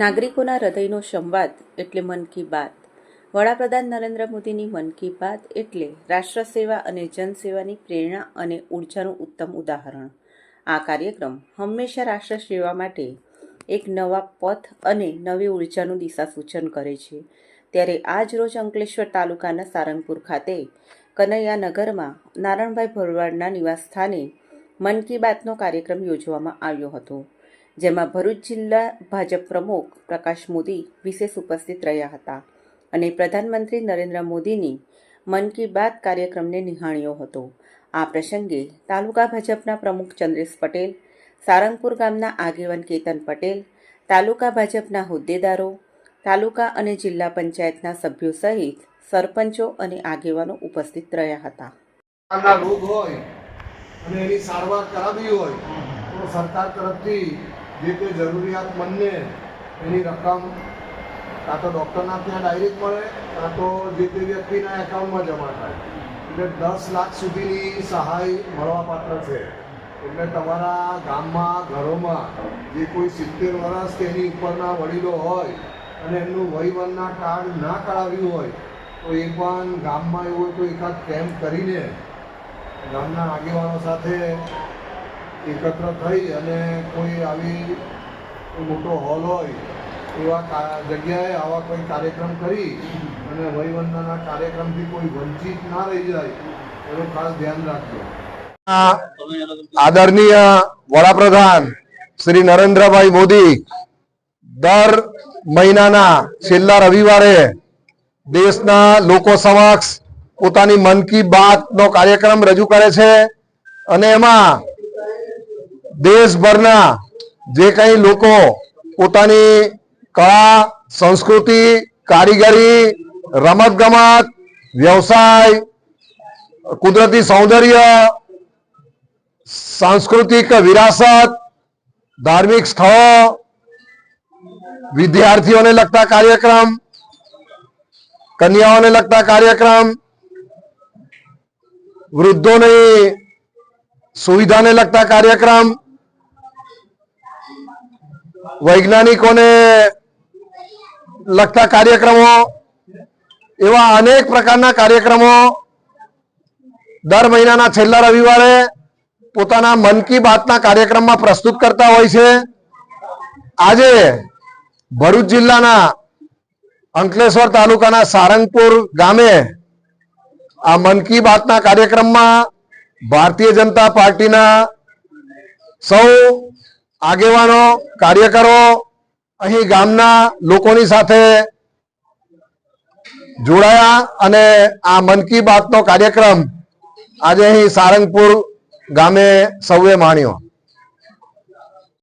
નાગરિકોના હૃદયનો સંવાદ એટલે મન કી બાત. વડાપ્રધાન નરેન્દ્ર મોદીની મન કી બાત એટલે રાષ્ટ્ર સેવા અને જનસેવાની પ્રેરણા અને ઉર્જાનું ઉત્તમ ઉદાહરણ. આ કાર્યક્રમ હંમેશા રાષ્ટ્ર સેવા માટે એક નવા પથ અને નવી ઉર્જાનું દિશા સૂચન કરે છે. ત્યારે આજ રોજ અંકલેશ્વર તાલુકાના સારંગપુર ખાતે કનૈયાનગરમાં નારણભાઈ ભરવાડના નિવાસસ્થાને મન કી બાતનો કાર્યક્રમ યોજવામાં આવ્યો હતો. જેમાં ભરૂચ જિલ્લા ભાજપ પ્રમુખ પ્રકાશ મોદી વિશેષ ઉપસ્થિત રહ્યા હતા અને પ્રધાનમંત્રી નરેન્દ્ર મોદીની મન કી બાત કાર્યક્રમને નિહાળ્યો હતો. આ પ્રસંગે તાલુકા ભાજપના પ્રમુખ ચંદ્રેશ પટેલ, સારંગપુર ગામના આગેવાન કેતન પટેલ, તાલુકા ભાજપના હોદ્દેદારો, તાલુકા અને જિલ્લા પંચાયતના સભ્યો સહિત સરપંચો અને આગેવાનો ઉપસ્થિત રહ્યા હતા. રોગ હોય અને એની સારવાર કરાવી હોય તો સરકાર તરફથી જે તે જરૂરિયાતમંદને એની રકમ કાં તો ડૉક્ટરના ત્યાં ડાયરેક્ટ મળે, કાં તો જે તે વ્યક્તિના એકાઉન્ટમાં જમા થાય. એટલે દસ લાખ સુધીની સહાય મળવાપાત્ર છે. એટલે તમારા ગામમાં, ઘરોમાં જે કોઈ સિત્તેર વર્ષ કે એની ઉપરના વડીલો હોય અને એમનું વહીવનના કાર્ડ ના કરાવ્યું હોય, તો એ પણ ગામમાં એવું હોય તો એકાદ કેમ્પ કરીને ગામના આગેવાનો સાથે એકત્ર થઈ અને કોઈ આવી મોટો હોલ હોય, એવા જગ્યાએ આવા કોઈ કાર્યક્રમ કરી અને વયવંદના કાર્યક્રમથી કોઈ વંચિત ના રહી જાય, એનું ખાસ ધ્યાન રાખજો. આદરણીય વડાપ્રધાન શ્રી નરેન્દ્રભાઈ મોદી દર મહિનાના છેલ્લા રવિવારે દેશના લોકો સમક્ષ પોતાની મન કી બાત નો કાર્યક્રમ રજૂ કરે છે અને એમાં દેશભરના જે કઈ લોકો પોતાની કળા સંસ્કૃતિ કારીગરી રમત ગમત વ્યવસાય કુદરતી સૌંદર્ય સાંસ્કૃતિક વિરાસત ધાર્મિક સ્થળો વિદ્યાર્થીઓને લગતા કાર્યક્રમ કન્યાઓને લગતા કાર્યક્રમ વૃદ્ધોની સુવિધાને લગતા કાર્યક્રમ વૈજ્ઞાનિકોને લગતા કાર્યક્રમો, એવા અનેક પ્રકારના કાર્યક્રમો દર મહિનાના છેલ્લા રવિવારે પોતાના મન કી બાતના કાર્યક્રમમાં પ્રસ્તુત કરતા હોય છે. આજે ભરૂચ જિલ્લાના અંકલેશ્વર તાલુકાના સારંગપુર ગામે આ મન કી બાતના કાર્યક્રમમાં ભારતીય જનતા પાર્ટીના સૌ આગેવાનો, કાર્યકરો, અહીં ગામના લોકોની સાથે જોડાયા અને આ મન કી બાતનો કાર્યક્રમ આજે અહીં સારંગપુર ગામે સૌએ માણ્યો.